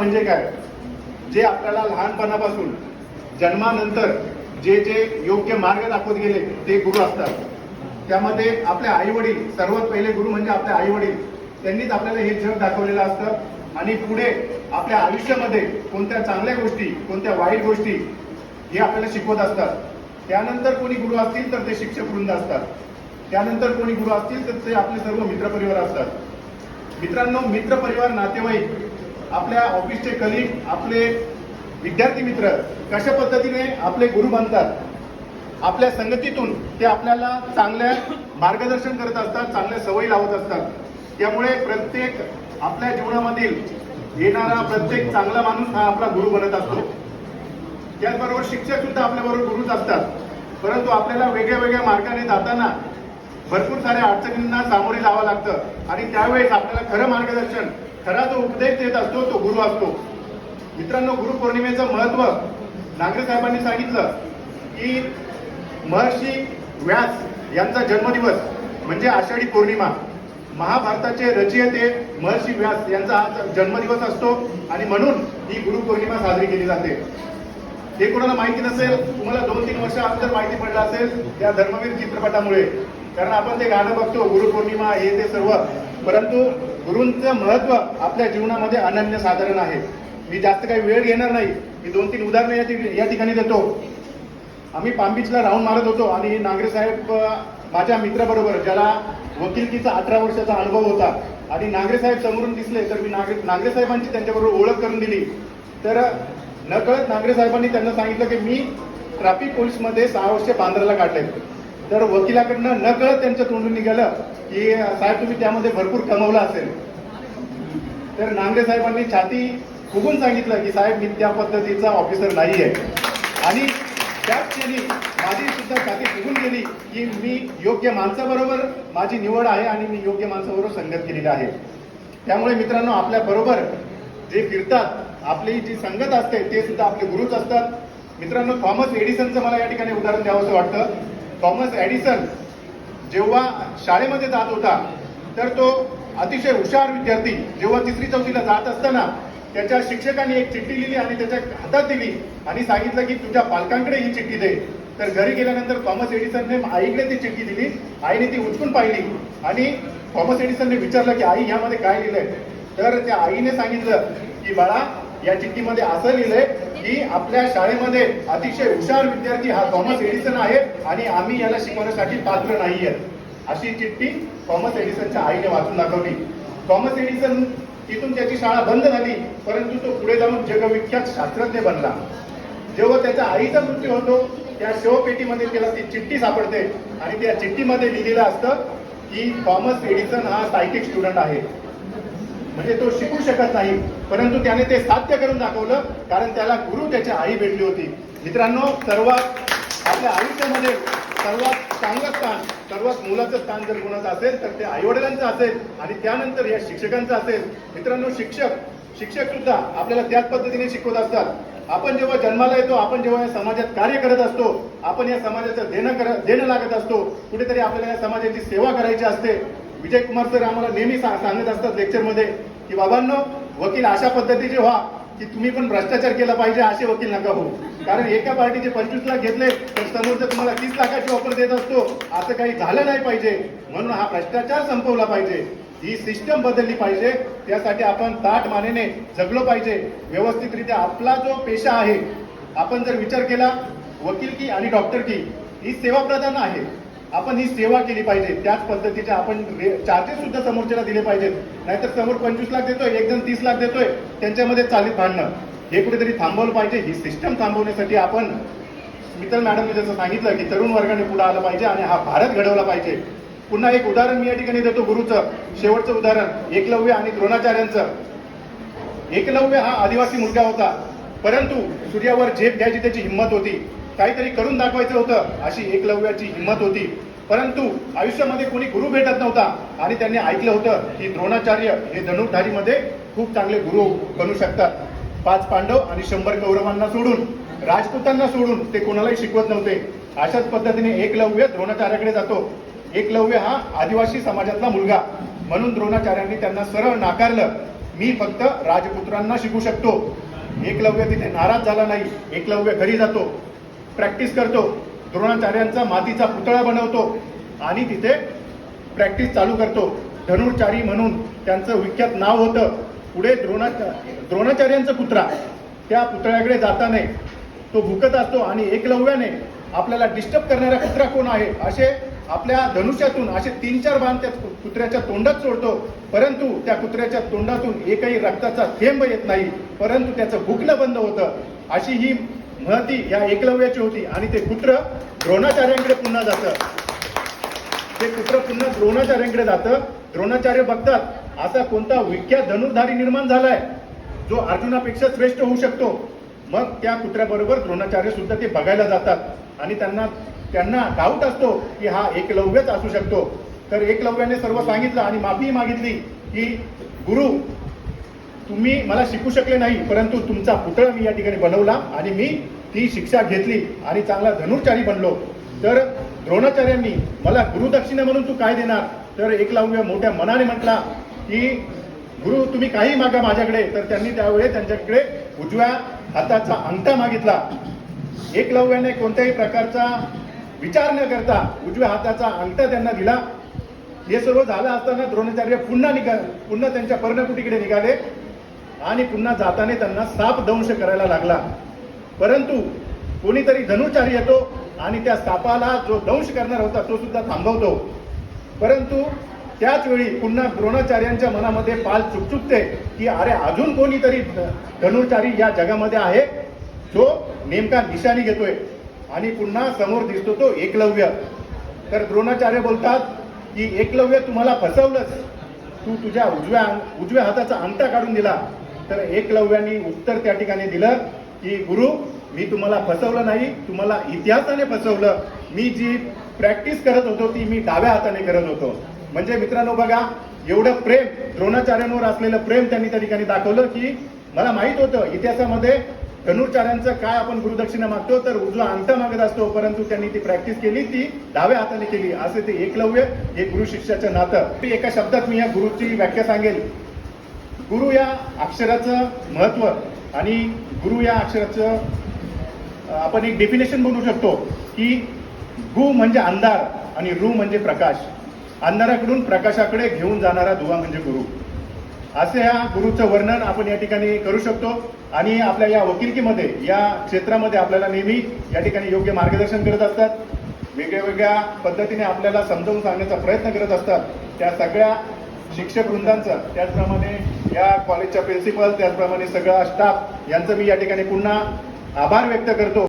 म्हणजे काय? जे आपल्याला लहानपणापासून जन्मानंतर जे जे योग्य मार्ग दाखवत गेले ते गुरु असतात. त्यामध्ये आपले आई वडील सर्वात पहिले गुरु म्हणजे आपले आई वडील त्यांनीच आपल्याला हे जग दाखवलेलं असतं. आणि पुढे आपल्या आयुष्यामध्ये कोणत्या चांगल्या गोष्टी कोणत्या वाईट गोष्टी हे आपल्याला शिकवत असतात. त्यानंतर कोणी गुरु असतील तर ते शिक्षक वृंद असतात. त्यानंतर कोणी गुरु असतील तर ते आपले सर्व मित्रपरिवार असतात. मित्रांनो मित्र परिवार नातेवाईक आपल्या ऑफिसचे कलिग आपले विद्यार्थी मित्र कशा पद्धतीने आपले गुरु बनतात आपल्या संगतीतून ते आपल्याला चांगल्या मार्गदर्शन करत असतात चांगल्या सवयी लावत असतात. त्यामुळे प्रत्येक आपल्या जीवनामधील येणारा प्रत्येक चांगला माणूस हा आपला गुरु बनत असतो. त्याचबरोबर शिक्षक सुद्धा आपल्याबरोबर गुरुच असतात. परंतु आपल्याला वेगळ्या वेगळ्या मार्गाने जाताना भरपूर साऱ्या अडचणींना सामोरे जावं लागतं. आणि त्यावेळेस आपल्याला खरं मार्गदर्शन खरा जो उपदेश देत असतो तो गुरु असतो. मित्रांनो गुरुपौर्णिमेचं महत्त्व नागरे साहेबांनी सांगितलं की महर्षी व्यास यांचा जन्मदिवस म्हणजे आषाढी पौर्णिमा. महाभारताचे रचयिते महर्षी व्यास यांचा आज जन्मदिवस असतो आणि म्हणून ही गुरुपौर्णिमा साजरी केली जाते. हे कोणाला माहिती नसेल तुम्हाला दोन तीन वर्ष अगोदर माहिती पडलं असेल त्या धर्मवीर चित्रपटामुळे. कारण आपण ते गाणं बघतो गुरुपौर्णिमा हे ते सर्व. परंतु गुरूंचं महत्त्व आपल्या जीवनामध्ये अनन्य साधारण आहे. मी जास्त काही वेळ घेणार नाही. मी दोन तीन उदाहरणं या या ठिकाणी देतो. आम्ही पामबीचला राऊंड मारत होतो आणि नांगरे साहेब माझ्या मित्राबरोबर ज्याला वकिलकीचा अठरा वर्षाचा अनुभव होता आणि नांगरे साहेब समोरून दिसले तर मी नांगरे नांगरे साहेबांची त्यांच्याबरोबर ओळख करून दिली. तर नकळत नांगरे साहेबांनी त्यांना सांगितलं की मी ट्रॅफिक पोलीसमध्ये सहा वर्ष बांद्राला काढले तर वकिलाकडनं नकळत त्यांच्या तोंडून निघालं की साहेब तुम्ही त्यामध्ये भरपूर कमवलं असेल. तर नांगरे साहेबांनी छाती फुगून सांगितलं की साहेब मी त्या पद्धतीचा ऑफिसर नाही आहे आणि त्याच क्षणी माझी सुद्धा छाती फुगून गेली की मी योग्य माणसाबरोबर माझी निवड आहे आणि मी योग्य माणसाबरोबर संगत केलेली आहे. त्यामुळे मित्रांनो आपल्या बरोबर जे फिरतात आपली जी संगत असते ते सुद्धा आपले गुरुच असतात. मित्रांनो थॉमस एडिसनचं मला या ठिकाणी उदाहरण द्यावं असं वाटतं. थॉमस ॲडिसन जेव्हा शाळेमध्ये जात होता तर तो अतिशय हुशार विद्यार्थी जेव्हा तिसरी चौथीला जात असताना त्याच्या शिक्षकांनी एक चिठ्ठी लिहिली आणि त्याच्या हातात दिली आणि सांगितलं की तुझ्या पालकांकडे ही चिठ्ठी दे. तर घरी गेल्यानंतर थॉमस एडिसनने आईकडे ती चिठ्ठी दिली. आईने ती उचकून पाहिली आणि थॉमस एडिसनने विचारलं की आई ह्यामध्ये काय लिहिलंय? तर त्या आईने सांगितलं की बाळा या चिठ्ठीमध्ये असं लिहिलंय की आपल्या शाळेमध्ये अतिशय हुशार विद्यार्थी हा थॉमस एडिसन आहे आणि आम्ही याला शिकवण्यासाठी पात्र नाही आहेत अशी चिठ्ठी थॉमस एडिसनच्या आईने वाचून दाखवली. थॉमस एडिसन तिथून त्याची शाळा बंद झाली परंतु तो पुढे जाऊन जगविख्यात शास्त्रज्ञ बनला. जेव्हा त्याच्या आईचा मृत्यू होतो त्या शवपेटीमध्ये त्याला ती चिठ्ठी सापडते आणि त्या चिठ्ठीमध्ये लिहिलेलं असतं की थॉमस एडिसन हा सायटिक स्टुडंट आहे. म्हणजे तो शिकू शकत नाही. परंतु त्याने ते साध्य करून दाखवलं कारण त्याला गुरु त्याची आई भेटली होती. मित्रांनो सर्वात आपल्या आयुष्यामध्ये सर्वात चांगलं स्थान सर्वात मुलाचं स्थान जर कोणाचं असेल तर ते आईवडिलांचं असेल आणि त्यानंतर या शिक्षकांचं असेल. मित्रांनो शिक्षक शिक्षक सुद्धा आपल्याला त्याच पद्धतीने शिकवत असतात. आपण जेव्हा जन्माला येतो आपण जेव्हा या समाजात कार्य करत असतो आपण या समाजाचं देणं कर देणं लागत असतो कुठेतरी आपल्याला या समाजाची सेवा करायची असते. विजय कुमार सर आम्हाला नेहमी सा- सांगत असतात लेक्चरमध्ये की बाबांनो वकील अशा पद्धतीचे व्हा की तुम्ही पण भ्रष्टाचार केला पाहिजे असे वकील नका हो कारण एका पार्टीचे पंचवीस लाख घेतले तर समोरचं तुम्हाला तीस लाखाची ऑफर देत असतो. असं काही झालं नाही पाहिजे. म्हणून हा भ्रष्टाचार संपवला पाहिजे. ही सिस्टम बदलली पाहिजे. त्यासाठी आपण ताट मानेने जगलो पाहिजे. व्यवस्थितरित्या आपला जो पेशा आहे आपण जर विचार केला वकील की आणि डॉक्टर की ही सेवा प्रदान आहे. आपण ही सेवा केली पाहिजे. त्याच पद्धतीचे आपण चार्जेस सुद्धा समोरच्याला दिले पाहिजेत. नाहीतर समोर पंचवीस लाख देतोय एक जण तीस लाख देतोय त्यांच्यामध्ये चालीत भांडणं. हे कुठेतरी थांबवलं पाहिजे. ही सिस्टम थांबवण्यासाठी आपण मित्तल मॅडमने जसं सांगितलं की तरुण वर्गाने पुढे आलं पाहिजे आणि हा भारत घडवला पाहिजे. पुन्हा एक उदाहरण मी या ठिकाणी देतो गुरुचं. शेवटचं उदाहरण एकलव्य आणि द्रोणाचार्यांचं. एकलव्य हा आदिवासी मुलगा होता. परंतु सूर्यावर झेप घ्यायची त्याची हिंमत होती. काहीतरी करून दाखवायचं होतं अशी एकलव्याची हिंमत होती. परंतु आयुष्यामध्ये कोणी गुरु भेटत नव्हता आणि त्यांनी ऐकलं होतं की द्रोणाचार्य हे धनुर्धारीमध्ये खूप चांगले गुरु बनू शकतात. पाच पांडव आणि शंभर कौरवांना सोडून राजपुतांना सोडून ते कोणालाही शिकवत नव्हते. अशाच पद्धतीने एकलव्य द्रोणाचार्याकडे जातो. एकलव्य हा आदिवासी समाजातला मुलगा. म्हणून द्रोणाचार्यांनी त्यांना सरळ नाकारलं मी फक्त राजपुत्रांना शिकू शकतो. एकलव्य तिथे नाराज झाला नाही. एकलव्य घरी जातो. प्रॅक्टिस करतो. द्रोणाचार्यांचा मातीचा पुतळा बनवतो. आणि तिथे प्रॅक्टिस चालू करतो. धनुर्चारी म्हणून त्यांचं विख्यात नाव होतं. पुढे द्रोणा द्रोणाचार्यांचा पुतळा. त्या पुतळ्याकडे जाताना तो भुकत असतो आणि एकलव्याने आपल्याला डिस्टर्ब करणारा कुत्रा कोण आहे? असे आपल्या धनुष्यातून असे तीन चार बाण त्या कुत्र्याच्या तोंडात सोडतो. परंतु त्या कुत्र्याच्या तोंडातून एकही रक्ताचा थेंब येत नाही. परंतु त्याचं भुकणं बंद होतं. अशी ही महती या एकलव्याची होती. आणि ते पुत्र द्रोणाचार्यांकडे पुन्हा जातं. ते पुत्र पुन्हा द्रोणाचार्यांकडे जातं. द्रोणाचार्य बघतात असा कोणता विख्यात धनुर्धारी निर्माण झालाय? जो अर्जुनापेक्षा श्रेष्ठ होऊ शकतो. मग त्या कुत्र्याबरोबर द्रोणाचार्य सुद्धा ते बघायला जातात. आणि त्यांना त्यांना डाऊट असतो की हा एकलव्यच असू शकतो. तर एकलव्याने सर्व सांगितलं आणि माफी मागितली की गुरु तुम्ही मला शिकू शकले नाही परंतु तुमचा पुतळा मी या ठिकाणी बनवला आणि मी ती शिक्षा घेतली आणि चांगला धनुर्चारी बनलो. तर द्रोणाचार्यांनी मला गुरुदक्षिणा म्हणून तू काय देणार? तर एकलव्य मोठ्या मनाने म्हटला की गुरु तुम्ही काही मागा माझ्याकडे. तर त्यांनी त्यावेळी त्यांच्याकडे उजव्या हाताचा अंगठा मागितला. एकलव्याने कोणत्याही प्रकारचा विचार न करता उजव्या हाताचा अंगठा त्यांना दिला. हे सर्व झालं असताना द्रोणाचार्य पुन्हा निघा पुन्हा त्यांच्या पर्णकुटीकडे निघाले. आणि पुन्हा जाताना त्यांना साप दंश करायला लागला. परंतु कोणीतरी धनुचारी येतो आणि त्या सापाला जो दंश करणार होता तो सुद्धा थांबवतो. परंतु त्याच वेळी पुन्हा द्रोणाचार्यांच्या मनामध्ये पाल चुकचुकते की अरे अजून कोणीतरी धनुचारी या जगामध्ये आहे? जो नेमका निशाणी घेतोय. आणि पुन्हा समोर दिसतो तो एकलव्य. तर द्रोणाचार्य बोलतात की एकलव्य तुम्हाला फसवलंच. तू तुझ्या उजव्या उजव्या हाताचा अंगठा काढून दिला. तर एकलव्याने उत्तर त्या ठिकाणी दिलं की गुरु मी तुम्हाला फसवलं नाही तुम्हाला इतिहासाने फसवलं. मी जी प्रॅक्टिस करत होतो ती मी डाव्या हाताने करत होतो. म्हणजे मित्रांनो बघा एवढं प्रेम द्रोणाचार्यांवर असलेलं प्रेम त्यांनी त्या ठिकाणी दाखवलं की मला माहीत होतं इतिहासामध्ये धनुर्चार्यांचं काय आपण गुरुदक्षिणा मागतो तर उजवा अंगठा मागत असतो परंतु त्यांनी ती प्रॅक्टिस केली ती डाव्या हाताने केली. असे ते एकलव्य हे गुरु शिष्याचं नातं. मी एका शब्दात मी या गुरुची व्याख्या सांगेल. गुरु या अक्षराचं महत्त्व आणि गुरु या अक्षराचं आपण एक डेफिनेशन बनवू शकतो की गु म्हणजे अंधार आणि रू म्हणजे प्रकाश. अंधाराकडून प्रकाशाकडे घेऊन जाणारा दुवा म्हणजे गुरु. असे या गुरुचं वर्णन आपण या ठिकाणी करू शकतो आणि आपल्या या वकिलकीमध्ये या क्षेत्रामध्ये आपल्याला नेहमी या ठिकाणी योग्य मार्गदर्शन करत असतात. वेगळ्या वेगळ्या पद्धतीने आपल्याला समजावून सांगण्याचा प्रयत्न करत असतात. त्या सगळ्या शिक्षक वृंदांचं त्याचप्रमाणे या कॉलेजच्या प्रिन्सिपल त्याचप्रमाणे सगळा स्टाफ यांचं मी या ठिकाणी पुन्हा आभार व्यक्त करतो.